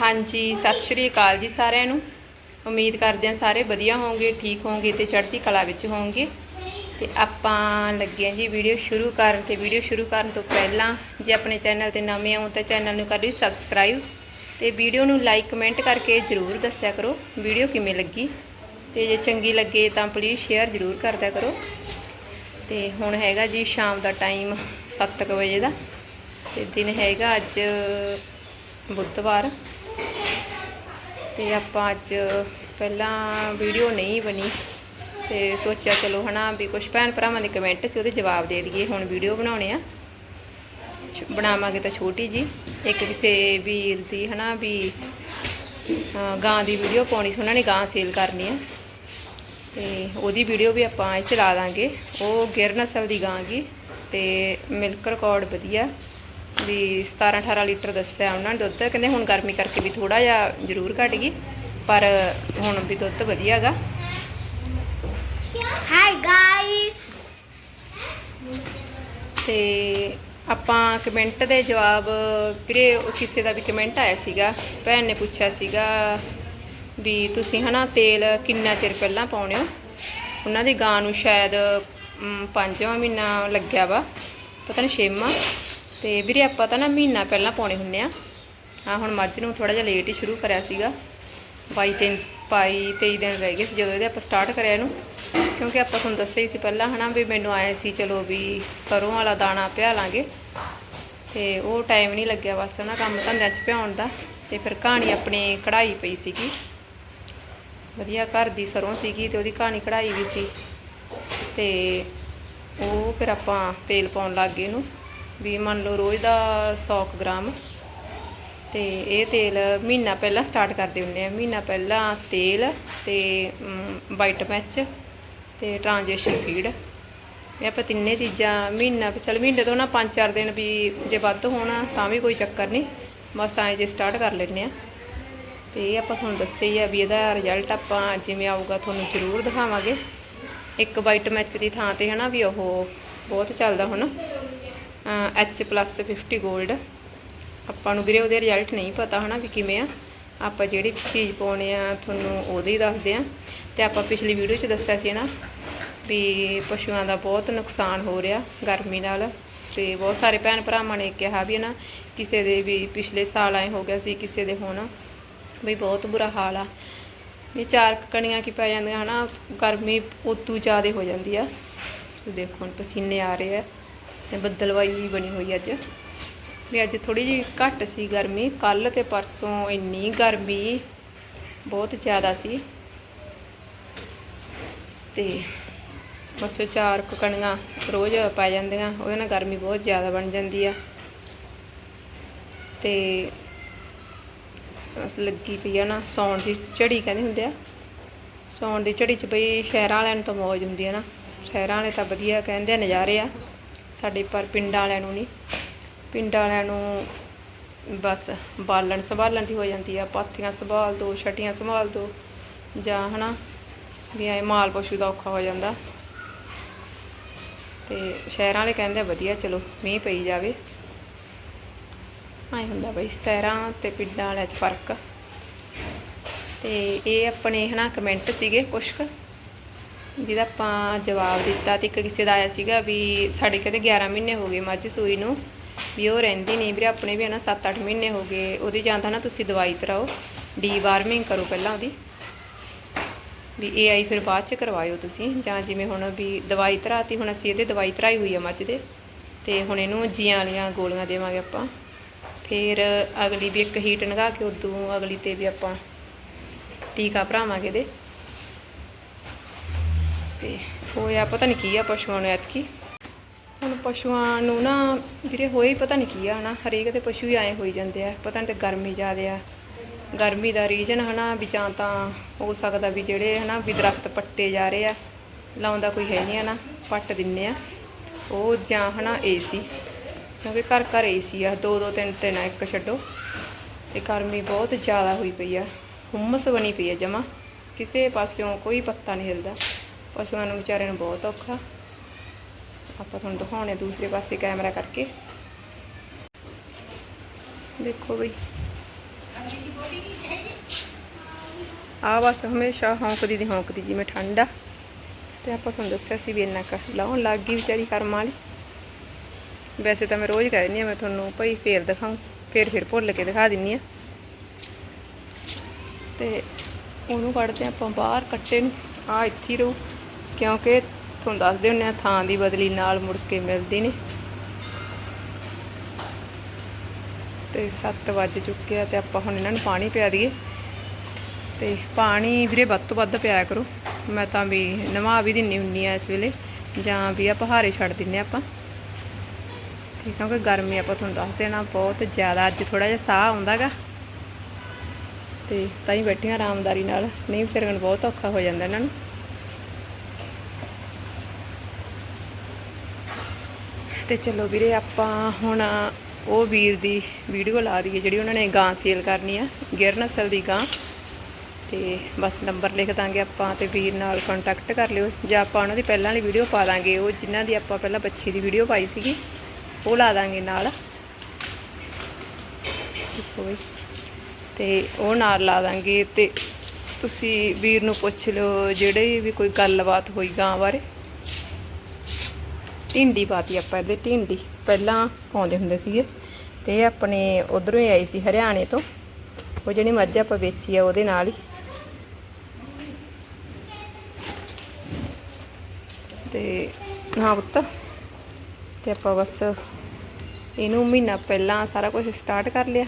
ਹਾਂਜੀ, ਸਤਿ ਸ਼੍ਰੀ ਅਕਾਲ ਜੀ ਸਾਰਿਆਂ ਨੂੰ। ਉਮੀਦ ਕਰਦੇ ਹਾਂ ਸਾਰੇ ਵਧੀਆ ਹੋਵੋਗੇ ਠੀਕ ਹੋਵੋਗੇ ਤੇ ਚੜ੍ਹਦੀ ਕਲਾ ਵਿੱਚ ਹੋਵੋਗੇ ਤੇ ਆਪਾਂ ਲੱਗੇ ਹਾਂ ਜੀ ਵੀਡੀਓ ਸ਼ੁਰੂ ਕਰਨ ਤੇ ਵੀਡੀਓ ਸ਼ੁਰੂ ਕਰਨ ਤੋਂ ਪਹਿਲਾਂ ਜੇ ਆਪਣੇ ਚੈਨਲ ਤੇ ਨਵੇਂ ਹੋ ਤਾਂ ਚੈਨਲ ਨੂੰ ਕਰ ਲਈ ਸਬਸਕ੍ਰਾਈਬ ਤੇ ਵੀਡੀਓ ਨੂੰ ਲਾਈਕ, ਕਮੈਂਟ ਕਰਕੇ ਜਰੂਰ ਦੱਸਿਆ ਕਰੋ ਵੀਡੀਓ ਕਿਵੇਂ ਲੱਗੀ। ਤੇ ਜੇ ਚੰਗੀ ਲੱਗੇ ਤਾਂ ਪਲੀਜ਼ ਸ਼ੇਅਰ ਜਰੂਰ ਕਰਦਿਆ ਕਰੋ। ਤੇ ਹੁਣ ਹੈਗਾ ਜੀ ਸ਼ਾਮ ਦਾ ਟਾਈਮ 7:00 ਵਜੇ ਦਾ ਤੇ ਦਿਨ ਹੈਗਾ ਅੱਜ ਬੁੱਧਵਾਰ। ਤੇ ਆਪਾਂ ਅੱਜ ਪਹਿਲਾਂ ਵੀਡੀਓ ਨਹੀਂ ਬਣੀ ਤੇ ਸੋਚਿਆ ਚਲੋ ਹਨਾ ਵੀ ਕੁਝ ਭੈਣ ਭਰਾਵਾਂ ਦੇ ਕਮੈਂਟ ਸੀ, ਉਹਦੇ ਜਵਾਬ ਦੇ ਦਈਏ, ਹੁਣ ਵੀਡੀਓ ਬਣਾਉਣੇ ਆ। ਬਣਾਵਾਂਗੇ ਤਾਂ ਛੋਟੀ ਜੀ ਇੱਕ ਕਿਸੇ ਵੀਰ ਦੀ ਹਨਾ ਵੀ ਗਾਂ ਦੀ ਵੀਡੀਓ ਪਾਉਣੀ ਸੀ, ਉਹਨਾਂ ਨੇ ਗਾਂ ਸੇਲ ਕਰਨੀ ਆ। ਤੇ ਉਹਦੀ ਵੀਡੀਓ ਵੀ ਆਪਾਂ ਇਹ 'ਚ ਦਾਂਗੇ। ਉਹ ਗਿਰਨਸਲ ਦੀ ਗਾਂ ਗੀ ਤੇ ਮਿਲਕ ਰਿਕਾਰਡ ਵਧੀਆ। ਵੀ 17 18 ਲੀਟਰ ਦੱਸਿਆ ਉਹਨਾਂ ਨੇ ਦੁੱਧ। ਕਹਿੰਦੇ ਹੁਣ ਗਰਮੀ ਕਰਕੇ ਵੀ ਥੋੜਾ ਜਿਹਾ ਜ਼ਰੂਰ ਘਟ ਗਈ ਪਰ ਹੁਣ ਵੀ ਦੁੱਧ ਵਧੀਆ ਗਾ Hi guys. ਤੇ ਆਪਾਂ ਕਮੈਂਟ ਦੇ ਜਵਾਬ ਵੀਰੇ ਉਹ ਕਿਸੇ ਦਾ ਵੀ ਕਮੈਂਟ ਆਇਆ ਸੀਗਾ ਭੈਣ ਨੇ ਪੁੱਛਿਆ ਸੀਗਾ ਵੀ ਤੁਸੀਂ ਹਨਾ ਤੇਲ ਕਿੰਨਾ ਚਿਰ ਪਹਿਲਾਂ ਪਾਉਣੇ ਹੋ? ਉਹਨਾਂ ਦੀ ਗਾਂ ਨੂੰ ਸ਼ਾਇਦ ਪੰਜਵਾਂ ਮਹੀਨਾ ਲੱਗਿਆ ਵਾ ਪਤਾ ਨਹੀਂ ਛੇਵਾਂ। ਤੇ ਵੀਰੇ ਆਪਾਂ ਤਾਂ ਨਾ ਮਹੀਨਾ ਪਹਿਲਾਂ ਪਾਉਣੇ ਹੁੰਨੇ ਆ। ਹਾਂ ਹੁਣ ਮੱਝ ਨੂੰ ਥੋੜਾ ਜਿਹਾ ਲੇਟ ਹੀ ਸ਼ੁਰੂ ਕਰਿਆ ਸੀਗਾ। 22 ਤਿੰਨ 22 23 ਦਿਨ ਰਹਿ ਗਏ ਸੀ ਜਦੋਂ ਇਹਦੇ ਆਪਾਂ ਸਟਾਰਟ ਕਰਿਆ ਇਹਨੂੰ। ਕਿਉਂਕਿ ਆਪਾਂ ਤੁਹਾਨੂੰ ਦੱਸਿਆ ਹੀ ਸੀ ਪਹਿਲਾਂ ਹਨਾ ਵੀ ਮੈਨੂੰ ਆਇਆ ਸੀ, ਚਲੋ ਵੀ ਸਰੋਂ ਵਾਲਾ ਦਾਣਾ ਪਿਆ ਲਾਂਗੇ। ਤੇ ਉਹ ਟਾਈਮ ਨਹੀਂ ਲੱਗਿਆ ਬਸ ਨਾ ਕੰਮ ਧੰਦਿਆਂ 'ਚ ਭਿਆਉਣ ਦਾ। ਤੇ ਫਿਰ ਕਹਾਣੀ ਆਪਣੇ ਕਢਾਈ ਪਈ ਸੀਗੀ। ਵਧੀਆ ਘਰ ਦੀ ਸਰੋਂ ਸੀਗੀ ਤੇ ਉਹਦੀ ਕਹਾਣੀ ਕਢਾਈ ਵੀ ਸੀ। ਤੇ ਉਹ ਫਿਰ ਆਪਾਂ ਤੇਲ ਪਾਉਣ ਲੱਗ ਗਏ ਇਹਨੂੰ। ਵੀ ਮੰਨ ਲਓ ਰੋਜ਼ ਦਾ 100 ਗ੍ਰਾਮ। ਤੇ ਇਹ ਤੇਲ ਮਹੀਨਾ ਪਹਿਲਾਂ ਸਟਾਰਟ ਕਰਦੇ ਹੁੰਦੇ ਆ। ਮਹੀਨਾ ਪਹਿਲਾਂ ਤੇਲ ਤੇ ਵਾਈਟ ਮੈਚ ਤੇ ਟ੍ਰਾਂਜੈਕਸ਼ਨ ਫੀਡ ਇਹ ਆਪਾਂ ਤਿੰਨੇ ਚੀਜ਼ਾਂ ਮਹੀਨਾ ਚਲ ਮਹੀਨੇ ਤੋਂ ਨਾ 5-4 ਦਿਨ ਵੀ ਜੇ ਵੱਧ ਹੋਣਾ ਤਾਂ ਵੀ ਕੋਈ ਚੱਕਰ ਨਹੀਂ। ਬਸ ਐਂ ਜੇ ਸਟਾਰਟ ਕਰ ਲੈਂਦੇ ਆ। ਤੇ ਇਹ ਆਪਾਂ ਤੁਹਾਨੂੰ ਦੱਸਿਆ ਹੀ ਆ ਵੀ ਇਹਦਾ ਰਿਜ਼ਲਟ ਆਪਾਂ ਜਿਵੇਂ ਆਊਗਾ ਤੁਹਾਨੂੰ ਜ਼ਰੂਰ ਦਿਖਾਵਾਂਗੇ। ਇੱਕ ਵਾਈਟ ਮੈਚ ਦੀ ਥਾਂ ਤੇ ਹਨਾ ਵੀ ਉਹ ਬਹੁਤ ਚੱਲਦਾ ਹੁਣ। ਐਚ ਪਲੱਸ 50 골ਡ ਆਪਾਂ ਨੂੰ ਵੀਰੇ ਉਹਦੇ ਰਿਜ਼ਲਟ ਨਹੀਂ ਪਤਾ ਹਨਾ ਵੀ ਕਿਵੇਂ ਆ। ਆਪਾਂ ਜਿਹੜੀ ਚੀਜ਼ ਪਾਉਣੇ ਆ, ਤੁਹਾਨੂੰ ਉਹਦੇ ਹੀ ਦੱਸਦੇ ਆ। ਤੇ ਆਪਾਂ ਪਿਛਲੀ ਵੀਡੀਓ 'ਚ ਦੱਸਿਆ ਸੀ ਨਾ ਵੀ ਪਸ਼ੂਆਂ ਦਾ ਬਹੁਤ ਨੁਕਸਾਨ ਹੋ ਰਿਹਾ ਗਰਮੀ ਨਾਲ। ਤੇ ਬਹੁਤ ਸਾਰੇ ਭੈਣ ਭਰਾਵਾਂ ਨੇ ਕਿਹਾ ਵੀ ਨਾ, ਕਿਸੇ ਦੇ ਵੀ ਪਿਛਲੇ ਸਾਲ ਆਏ ਹੋ ਗਿਆ ਸੀ, ਕਿਸੇ ਦੇ ਹੁਣ ਵੀ ਬਹੁਤ ਬੁਰਾ ਹਾਲ ਆ। ਵੀ ਚਾਰ ਕਣੀਆਂ ਕੀ ਪੈ ਜਾਂਦੀਆਂ ਹਨਾ, ਗਰਮੀ ਉਤੋਂ ਜ਼ਿਆਦਾ ਹੋ ਜਾਂਦੀ ਆ। ਦੇਖੋ ਹੁਣ ਪਸੀਨੇ ਆ ਰਹੇ ਆ। ਤੇ ਬੱਦਲਵਾਈ ਬਣੀ ਹੋਈ ਅੱਜ। ਵੀ ਅੱਜ ਥੋੜੀ ਜਿਹੀ ਘੱਟ ਸੀ ਗਰਮੀ। ਕੱਲ ਤੇ ਪਰਸੋਂ ਇੰਨੀ ਗਰਮੀ, ਬਹੁਤ ਜ਼ਿਆਦਾ ਸੀ। ਤੇ ਬਸ ਚਾਰ ਕੁ ਕਣੀਆਂ ਰੋਜ਼ ਪੈ ਜਾਂਦੀਆਂ, ਉਹਦੇ ਨਾਲ ਗਰਮੀ ਬਹੁਤ ਜ਼ਿਆਦਾ ਬਣ ਜਾਂਦੀ ਆ। ਤੇ ਬਸ ਲੱਗੀ ਪਈ ਆ ਨਾ ਸੌਣ ਦੀ ਝੜੀ ਕਹਿੰਦੇ ਹੁੰਦੇ ਆ। ਸੌਣ ਦੀ ਝੜੀ 'ਚ ਬਈ ਸ਼ਹਿਰਾਂ ਵਾਲਿਆਂ ਨੂੰ ਤਾਂ ਮੌਜ ਹੁੰਦੀ ਆ ਨਾ। ਸ਼ਹਿਰਾਂ ਵਾਲੇ ਤਾਂ ਵਧੀਆ ਕਹਿੰਦੇ ਆ ਨਜ਼ਾਰੇ ਆ। ਸਾਡੇ ਪਰ ਪਿੰਡਾਂ ਵਾਲਿਆਂ ਨੂੰ ਨਹੀਂ। ਪਿੰਡਾਂ ਵਾਲਿਆਂ ਨੂੰ ਬਸ ਬਾਲਣ ਸੰਭਾਲਣ ਦੀ ਹੋ ਜਾਂਦੀ ਆ, ਪਾਥੀਆਂ ਸੰਭਾਲ ਦੋ, ਛਟੀਆਂ ਸੰਭਾਲ ਦੋ, ਜਾਂ ਹਨਾ ਵੀ ਐ ਮਾਲ ਪਸ਼ੂ ਦਾ ਔਖਾ ਹੋ ਜਾਂਦਾ। ਤੇ ਸ਼ਹਿਰਾਂ ਵਾਲੇ ਕਹਿੰਦੇ ਵਧੀਆ ਚਲੋ, ਮੀਂਹ ਪਈ ਜਾਵੇ। ਐ ਹੁੰਦਾ ਬਈ, ਸ਼ਹਿਰਾਂ ਤੇ ਪਿੰਡਾਂ ਵਾਲਿਆਂ 'ਚ ਫ਼ਰਕ। ਤੇ ਇਹ ਆਪਣੇ ਹਨਾ ਕਮੈਂਟ ਸੀਗੇ ਕੁਛ ਕੁ। ਜਿਹਦਾ ਆਪਾਂ ਜਵਾਬ ਦਿੱਤਾ ਤੇ ਇੱਕ ਕਿਸੇ ਦਾ ਆਇਆ ਸੀਗਾ ਵੀ ਸਾਡੇ ਕਹਿੰਦੇ 11 ਮਹੀਨੇ ਹੋ ਗਏ ਮੱਝ ਸੂਈ ਨੂੰ, ਵੀ ਉਹ ਰਹਿੰਦੀ ਨਹੀਂ ਵੀਰੇ, ਆਪਣੇ ਵੀ ਹਨਾ 7-8 ਮਹੀਨੇ ਹੋ ਗਏ, ਉਹਦੀ ਜਾਂ ਤਾਂ ਨਾ ਤੁਸੀਂ ਦਵਾਈ ਕਰਾਓ ਡੀ ਵਾਰਮਿੰਗ ਕਰੋ ਪਹਿਲਾਂ ਉਹਦੀ। ਵੀ ਇਹ ਆਈ ਫਿਰ ਬਾਅਦ ਚ ਕਰਵਾਇਓ ਤੁਸੀਂ, ਜਾਂ ਜਿਵੇਂ ਹੁਣ ਵੀ ਦਵਾਈ ਧਰਾਤੀ ਹੁਣ ਅਸੀਂ ਇਹਦੇ ਦਵਾਈ ਧਰਾਈ ਹੋਈ ਆ ਮੱਝ ਦੇ, ਤੇ ਹੁਣ ਇਹਨੂੰ ਜੀਆਂ ਵਾਲੀਆਂ ਗੋਲੀਆਂ ਦੇਵਾਂਗੇ ਆਪਾਂ। ਫਿਰ ਅਗਲੀ ਵੀ ਇੱਕ ਹੀਟ ਨਗਾ ਕੇ ਉਦੋਂ ਅਗਲੀ ਤੇ ਵੀ ਆਪਾਂ ਟੀਕਾ ਭਰਾਵਾਂਗੇ ਇਹਦੇ। ਤੇ ਹੋਇਆ ਪਤਾ ਨਹੀਂ ਕੀ ਆ ਪਸ਼ੂਆਂ ਨੂੰ ਐਤਕੀ। ਹੁਣ ਪਸ਼ੂਆਂ ਨੂੰ ਨਾ ਜਿਹੜੇ ਹੋਏ ਪਤਾ ਨਹੀਂ ਕੀ ਆ, ਹਨਾ? ਹਰੇਕ ਦੇ ਪਸ਼ੂ ਹੀ ਆਏ ਹੋਈ ਜਾਂਦੇ ਆ। ਪਤਾ ਨਹੀਂ ਤੇ ਗਰਮੀ ਜ਼ਿਆਦੇ ਆ। ਗਰਮੀ ਦਾ ਰੀਜਨ ਹਨਾ ਵੀ ਜਾਂ ਤਾਂ ਹੋ ਸਕਦਾ ਵੀ ਜਿਹੜੇ ਹਨਾ ਵੀ ਦਰਖਤ ਪੱਟੇ ਜਾ ਰਹੇ ਆ, ਲਾਉਂਦਾ ਕੋਈ ਹੈ ਨਹੀਂ ਹਨਾ, ਪੱਟ ਦਿੰਨੇ ਆ। ਉਹ ਜਾਂ ਹਨਾ ਏਸੀ ਕਿਉਂਕਿ ਘਰ ਘਰ ਏਸੀ ਆ, ਦੋ ਦੋ ਤਿੰਨ ਤਿੰਨ ਆ, ਇੱਕ ਛੱਡੋ। ਤੇ ਗਰਮੀ ਬਹੁਤ ਜ਼ਿਆਦਾ ਹੋਈ ਪਈ ਆ। ਹੁਮਸ ਬਣੀ ਪਈ ਆ ਜਮਾ। ਕਿਸੇ ਪਾਸਿਓਂ ਕੋਈ ਪੱਤਾ ਨਹੀਂ ਹਿਲਦਾ। ਪਸ਼ੂਆਂ ਨੂੰ ਵਿਚਾਰਿਆਂ ਨੂੰ ਬਹੁਤ ਔਖਾ। ਆਪਾਂ ਤੁਹਾਨੂੰ ਦਿਖਾਉਣੇ ਦੂਸਰੇ ਪਾਸੇ ਕੈਮਰਾ ਕਰਕੇ। ਦੇਖੋ ਬਈ। ਆ ਬਸ ਹਮੇਸ਼ਾ ਹੌਂਕਦੀ ਦੀ ਹੌਂਕਦੀ, ਜਿਵੇਂ ਠੰਡ। ਆ ਤੇ ਆਪਾਂ ਤੁਹਾਨੂੰ ਦੱਸਿਆ ਸੀ ਵੀ ਇੰਨਾ ਕੁ ਲਾਉਣ ਲੱਗ ਗਈ ਵਿਚਾਰੀ ਕਰਮ ਵਾਲੀ। ਵੈਸੇ ਤਾਂ ਮੈਂ ਰੋਜ਼ ਕਹਿ ਦਿੰਦੀ ਆ ਮੈਂ ਤੁਹਾਨੂੰ ਭਾਈ ਫੇਰ ਦਿਖਾਉਂ, ਫੇਰ ਫਿਰ ਭੁੱਲ ਕੇ ਦਿਖਾ ਦਿੰਨੀ ਆ ਤੇ ਉਹਨੂੰ ਕੱਢਦੇ ਆਪਾਂ ਬਾਹਰ ਕੱਟੇ ਨੂੰ। ਆ ਇੱਥੇ ਰਹੂ। ਕਿਉਂਕਿ ਤੁਹਾਨੂੰ ਦੱਸਦੇ ਹੁੰਨੇ ਆ, ਥਾਂ ਦੀ ਬਦਲੀ ਨਾਲ ਮੁੜ ਕੇ ਮਿਲਦੀ ਨਹੀਂ ਤੇ 7 ਵੱਜ ਚੁੱਕੇ ਆ ਤੇ ਆਪਾਂ ਹੁਣ ਇਹਨਾਂ ਨੂੰ ਪਾਣੀ ਪਿਆ ਦਈਏ। ਤੇ ਪਾਣੀ ਵੀਰੇ ਵੱਧ ਤੋਂ ਵੱਧ ਪਿਆਇਆ ਕਰੋ। ਮੈਂ ਤਾਂ ਵੀ ਨਵਾ ਵੀ ਦਿੰਨੀ ਹੁੰਨੀ ਆ ਇਸ ਵੇਲੇ, ਜਾਂ ਵੀ ਆ ਪਹਾੜੇ ਛੱਡ ਦਿੰਨੇ ਆਪਾਂ। ਠੀਕ ਕਿਉਂਕਿ ਗਰਮੀ ਆਪਾਂ ਤੁਹਾਨੂੰ ਦੱਸ ਦੇਣਾ, ਬਹੁਤ ਜ਼ਿਆਦਾ ਅੱਜ ਥੋੜਾ ਜਿਹਾ ਸਾਹ ਆਉਂਦਾਗਾ। ਤੇ ਤਾਂ ਹੀ ਬੈਠੀਆਂ ਆਰਾਮਦਾਰੀ ਨਾਲ। ਨਹੀਂ ਵਿਚਾਰਿਆਂ ਨੂੰ ਬਹੁਤ ਔਖਾ ਹੋ ਜਾਂਦਾ ਇਹਨਾਂ ਨੂੰ। ਤੇ ਚਲੋ ਵੀਰੇ ਆਪਾਂ ਹੁਣ ਉਹ ਵੀਰ ਦੀ ਵੀਡੀਓ ਲਾ ਦਈਏ ਜਿਹੜੀ ਉਹਨਾਂ ਨੇ ਗਾਂ ਸੇਲ ਕਰਨੀ ਆ ਗਿਰ ਨਸਲ ਦੀ ਗਾਂ। ਤੇ ਬਸ ਨੰਬਰ ਲਿਖ ਦਾਂਗੇ ਆਪਾਂ ਤੇ ਵੀਰ ਨਾਲ ਕੰਟੈਕਟ ਕਰ ਲਿਓ। ਜਾਂ ਆਪਾਂ ਉਹਨਾਂ ਦੀ ਪਹਿਲਾਂ ਵਾਲੀ ਵੀਡੀਓ ਪਾ ਦਾਂਗੇ, ਉਹ ਜਿਨ੍ਹਾਂ ਦੀ ਆਪਾਂ ਪਹਿਲਾਂ ਬੱਚੀ ਦੀ ਵੀਡੀਓ ਪਾਈ ਸੀਗੀ, ਉਹ ਲਾ ਦਾਂਗੇ ਨਾਲ। ਦੇਖੋ ਤੇ ਉਹ ਨਾਲ ਲਾ ਦਾਂਗੇ ਤੇ ਤੁਸੀਂ ਵੀਰ ਨੂੰ ਪੁੱਛ ਲਿਓ, ਜਿਹੜੇ ਵੀ ਕੋਈ ਗੱਲਬਾਤ ਹੋਈ ਗਾਂ ਬਾਰੇ। ਢਿੰਡੀ ਪਾਤੀ ਆਪਾਂ ਇਹਦੇ, ਢਿੰਡੀ। ਪਹਿਲਾਂ ਪਾਉਂਦੇ ਹੁੰਦੇ ਸੀਗੇ। ਤੇ ਆਪਣੇ ਉਧਰੋਂ ਹੀ ਆਈ ਸੀ, ਹਰਿਆਣੇ ਤੋਂ। ਉਹ ਜਿਹੜੀ ਮੱਝ ਆਪਾਂ ਵੇਚੀ ਆ, ਉਹਦੇ ਨਾਲ ਹੀ। ਤੇ ਹਾਂ ਪੁੱਤ, ਤੇ ਆਪਾਂ ਬਸ ਇਹਨੂੰ ਮਹੀਨਾ ਪਹਿਲਾਂ ਸਾਰਾ ਕੁਝ ਸਟਾਰਟ ਕਰ ਲਿਆ।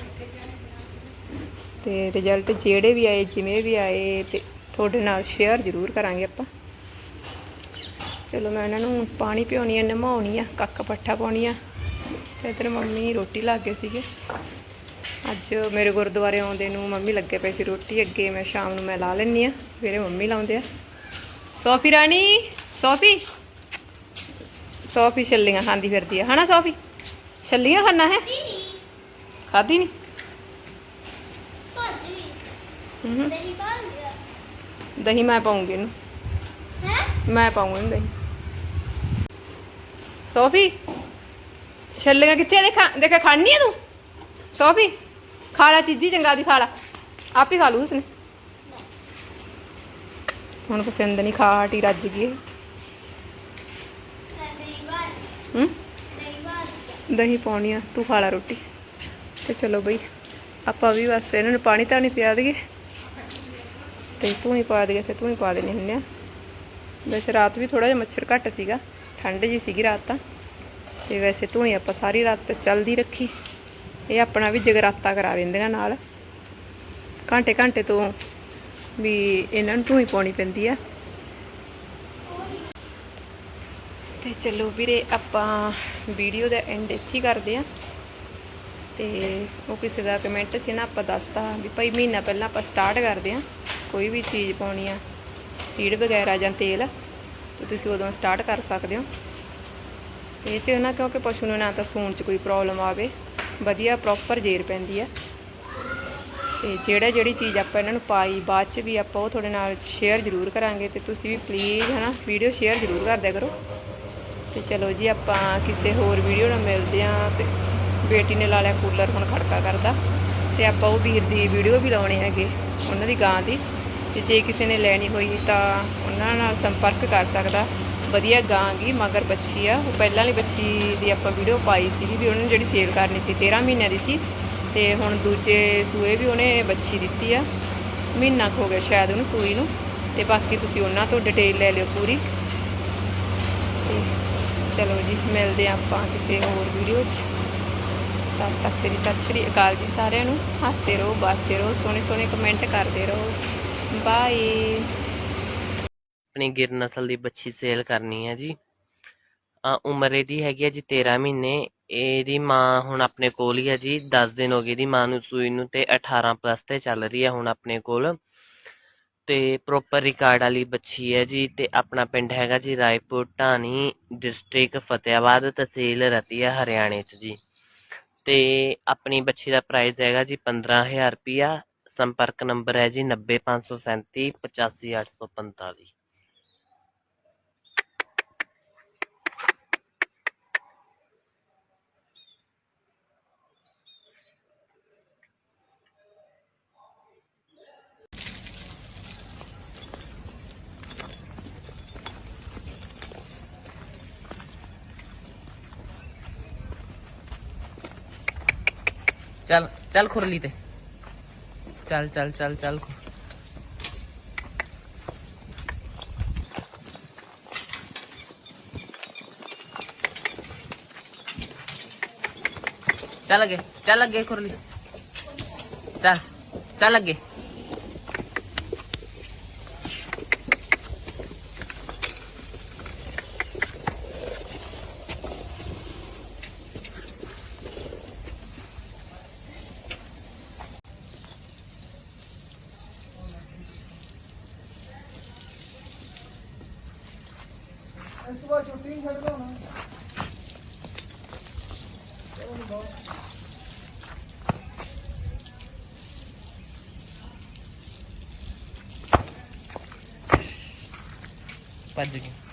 ਤੇ ਰਿਜ਼ਲਟ ਜਿਹੜੇ ਵੀ ਆਏ, ਜਿਵੇਂ ਵੀ ਆਏ, ਤੇ ਤੁਹਾਡੇ ਨਾਲ ਸ਼ੇਅਰ ਜ਼ਰੂਰ ਕਰਾਂਗੇ ਆਪਾਂ। ਚਲੋ ਮੈਂ ਇਹਨਾਂ ਨੂੰ ਪਾਣੀ ਪਿਉਣੀ ਆ ਨਮਾਉਣੀ ਆ ਕੱਕ ਪੱਠਾ ਪਾਉਣੀ ਆ। ਤੇ ਇਧਰ ਮੰਮੀ ਰੋਟੀ ਲਾ ਗਏ ਸੀਗੇ। ਅੱਜ ਮੇਰੇ ਗੁਰਦੁਆਰੇ ਆਉਂਦੇ ਨੂੰ ਮੰਮੀ ਲੱਗੇ ਪਏ ਸੀ ਰੋਟੀ ਅੱਗੇ ਮੈਂ ਸ਼ਾਮ ਨੂੰ ਮੈਂ ਲਾ ਲੈਣੀ ਆ ਸਵੇਰੇ ਮੰਮੀ ਲਾਉਂਦੇ ਆ। ਸੋਫੀ ਰਾਣੀ ਸੋਫੀ। ਸੋਫੀ ਛੱਲੀਆਂ ਖਾਂਦੀ ਫਿਰਦੀ ਆ ਹਨਾ ਸੋਫੀ? ਛੱਲੀਆਂ ਖਾਣਾ ਹੈ? ਖਾਦੀ ਨਹੀਂ। ਦਹੀਂ ਮੈਂ ਪਾਉਂਗੀ ਇਹਨੂੰ। ਮੈਂ ਪਾਉਂਗੀ ਦਹੀਂ। ਸੋਫੀ, ਛੱਲੀਆਂ ਕਿੱਥੇ ਆ? ਦੇਖਾ ਦੇਖਾ, ਖਾਣੀ ਆ ਤੂੰ? ਸੋਫੀ, ਖਾ ਲਾ ਚੀਜ਼ੀ, ਚੰਗਾ ਦੀ ਖਾ ਲਾ। ਆਪ ਹੀ ਖਾ ਲੂ ਉਸਨੇ। ਹੁਣ ਪਸੰਦ ਨਹੀਂ, ਖਾ, ਹਟੀ, ਰੱਜ ਗਈ ਦਹੀਂ ਹੂੰ? ਦਹੀਂ ਪਾਉਣੀ ਆ, ਤੂੰ ਖਾ ਲਾ ਰੋਟੀ। ਤੇ ਚਲੋ ਬਈ, ਆਪਾਂ ਵੀ ਬਸ ਇਹਨਾਂ ਨੂੰ ਪਾਣੀ ਤਾਂ ਨਹੀਂ ਪਿਆ ਦਈਏ ਤੇ ਤੂੰ ਹੀ ਪਾ ਦਈਏ ਤੇ ਤੂੰ ਹੀ ਪਾ ਦੇਣੇ ਹੁੰਦੇ ਆ। ਵੈਸੇ ਰਾਤ ਵੀ ਥੋੜਾ ਜਿਹਾ ਮੱਛਰ ਘੱਟ ਸੀਗਾ। ਠੰਡ ਜੀ ਸੀਗੀ ਰਾਤ ਤਾਂ। ਤੇ ਵੈਸੇ ਤੂੰ ਆਪਾਂ ਸਾਰੀ ਰਾਤ ਚੱਲਦੀ ਰੱਖੀ। ਇਹ ਆਪਣਾ ਵੀ ਜਗਰਾਤਾ ਕਰਾ ਦਿੰਦੀਆਂ ਨਾਲ। ਘੰਟੇ ਘੰਟੇ ਤੋਂ ਵੀ ਇਹਨਾਂ ਨੂੰ ਤੂੰ ਪਾਉਣੀ ਪੈਂਦੀ ਆ। ਤੇ ਚਲੋ ਵੀਰੇ ਆਪਾਂ ਵੀਡੀਓ ਦਾ ਐਂਡ ਇੱਥੇ ਹੀ ਕਰਦੇ ਆ। ਤੇ ਉਹ ਕਿਸੇ ਦਾ ਕਮੈਂਟ ਸੀ ਨਾ ਆਪਾਂ ਦੱਸਤਾ ਵੀ ਭਾਈ ਮਹੀਨਾ ਪਹਿਲਾਂ ਆਪਾਂ ਸਟਾਰਟ ਕਰਦੇ ਆ। ਕੋਈ ਵੀ ਚੀਜ਼ ਪਾਉਣੀ ਆ ਫੀਡ ਵਗੈਰਾ ਜਾਂ ਤੇਲ। ਤੇ ਤੁਸੀਂ ਉਦੋਂ ਸਟਾਰਟ ਕਰ ਸਕਦੇ ਹੋ। ਇਹ 'ਚ ਨਾ ਕਿਉਂਕਿ ਪਸ਼ੂ ਨੂੰ ਨਾ ਤਾਂ ਸੂਣ 'ਚ ਕੋਈ ਪ੍ਰੋਬਲਮ ਆਵੇ, ਵਧੀਆ ਪ੍ਰੋਪਰ ਜੇਰ ਪੈਂਦੀ ਆ। ਤੇ ਜਿਹੜਾ ਜਿਹੜੀ ਚੀਜ਼ ਆਪਾਂ ਇਹਨਾਂ ਨੂੰ ਪਾਈ, ਬਾਅਦ 'ਚ ਵੀ ਆਪਾਂ ਉਹ ਤੁਹਾਡੇ ਨਾਲ ਸ਼ੇਅਰ ਜ਼ਰੂਰ ਕਰਾਂਗੇ ਤੇ ਤੁਸੀਂ ਵੀ ਪਲੀਜ਼ ਹਨਾ ਵੀਡੀਓ ਸ਼ੇਅਰ ਜ਼ਰੂਰ ਕਰ ਦਿਆ ਕਰੋ। ਤੇ ਚਲੋ ਜੀ, ਆਪਾਂ ਕਿਸੇ ਹੋਰ ਵੀਡੀਓ ਨਾਲ ਮਿਲਦੇ ਆਂ ਤੇ ਬੇਟੀ ਨੇ ਲਾ ਲਿਆ ਕੂਲਰ ਹੁਣ ਖੜਕਾ ਕਰਦਾ। ਤੇ ਆਪਾਂ ਉਹ ਵੀਰ ਦੀ ਵੀਡੀਓ ਵੀ ਲਾਉਣੇ ਹੈਗੇ, ਉਹਨਾਂ ਦੀ ਗਾਂ ਦੀ। ਤੇ ਜੇ ਕਿਸੇ ਨੇ ਲੈਣੀ ਹੋਈ ਤਾਂ ਉਹਨਾਂ ਨਾਲ ਸੰਪਰਕ ਕਰ ਸਕਦਾ। ਵਧੀਆ ਗਾਂ ਗੀ, ਮਗਰ ਬੱਚੀ ਆ। ਉਹ ਪਹਿਲਾਂ ਵਾਲੀ ਬੱਚੀ ਦੀ ਆਪਾਂ ਵੀਡੀਓ ਪਾਈ ਸੀ ਵੀ ਉਹਨੇ ਜਿਹੜੀ ਸੇਲ ਕਰਨੀ ਸੀ 13 ਮਹੀਨਿਆਂ ਦੀ ਸੀ। ਤੇ ਹੁਣ ਦੂਜੇ ਸੂਏ ਵੀ ਉਹਨੇ ਬੱਚੀ ਦਿੱਤੀ ਆ। ਮਹੀਨਾ ਕੁ ਹੋ ਗਿਆ ਸ਼ਾਇਦ ਉਹਨੂੰ ਸੂਈ ਨੂੰ। ਤੇ ਬਾਕੀ ਤੁਸੀਂ ਉਹਨਾਂ ਤੋਂ ਡਿਟੇਲ ਲੈ ਲਿਓ ਪੂਰੀ। ਤੇ ਚਲੋ ਜੀ, ਮਿਲਦੇ ਹਾਂ ਆਪਾਂ ਕਿਸੇ ਹੋਰ ਵੀਡੀਓ 'ਚ। ਤਦ ਤੱਕ ਤੇਰੀ ਸਤਿ ਸ਼੍ਰੀ ਅਕਾਲ ਜੀ ਸਾਰਿਆਂ ਨੂੰ। ਹੱਸਦੇ ਰਹੋ, ਬਸਦੇ ਰਹੋ ਸੋਹਣੇ ਸੋਹਣੇ ਕਮੈਂਟ ਕਰਦੇ ਰਹੋ। ਬਾਏ ਆਪਣੀ ਗਿਰ ਨਸਲ ਦੀ ਬੱਚੀ ਸੇਲ ਕਰਨੀ ਹੈ ਜੀ। ਆ ਉਮਰ ਇਹਦੀ ਹੈਗੀ ਹੈ ਜੀ 13 ਮਹੀਨੇ। ਇਹਦੀ ਮਾਂ ਹੁਣ ਆਪਣੇ ਕੋਲ ਹੀ ਹੈ ਜੀ। 10 ਦਿਨ ਹੋ ਗਏ ਦੀ ਮਾਂ ਨੂੰ ਸੂਈ ਨੂੰ ਤੇ 18 ਪਲੱਸ ਤੇ ਚੱਲ ਰਹੀ ਹੈ ਹੁਣ ਆਪਣੇ ਕੋਲ। ਤੇ ਪ੍ਰੋਪਰ ਰਿਕਾਰਡ ਵਾਲੀ ਬੱਚੀ ਹੈ ਜੀ ਤੇ ਆਪਣਾ ਪਿੰਡ ਹੈਗਾ ਜੀ ਰਾਏਪੁਰ ਢਾਣੀ ਡਿਸਟ੍ਰਿਕਟ ਫਤਿਆਬਾਦ ਤਹਿਸੀਲ ਰਤੀਆ, ਹਰਿਆਣੇ ਚ ਜੀ। ਤੇ ਆਪਣੀ ਬੱਚੀ ਦਾ ਪ੍ਰਾਈਸ ਹੈਗਾ ਜੀ 15000 ਰੁਪਿਆ ਸੰਪਰਕ ਨੰਬਰ ਹੈ ਜੀ 90537 85845 ਚੱਲ ਚੱਲ ਖੁਰਲੀ ਤੇ ਚੱਲ ਚੱਲ ਚੱਲ ਚੱਲ ਚੱਲ ਅੱਗੇ ਚੱਲ ਅੱਗੇ ਖੁਰਲੀ ਚੱਲ ਚੱਲ ਅੱਗੇ ਤੋਂ ਬਾਅਦ ਛੁੱਟੀ ਨਹੀਂ ਛੱਡਦਾ ਹੁਣ ਭੱਜ ਗਈ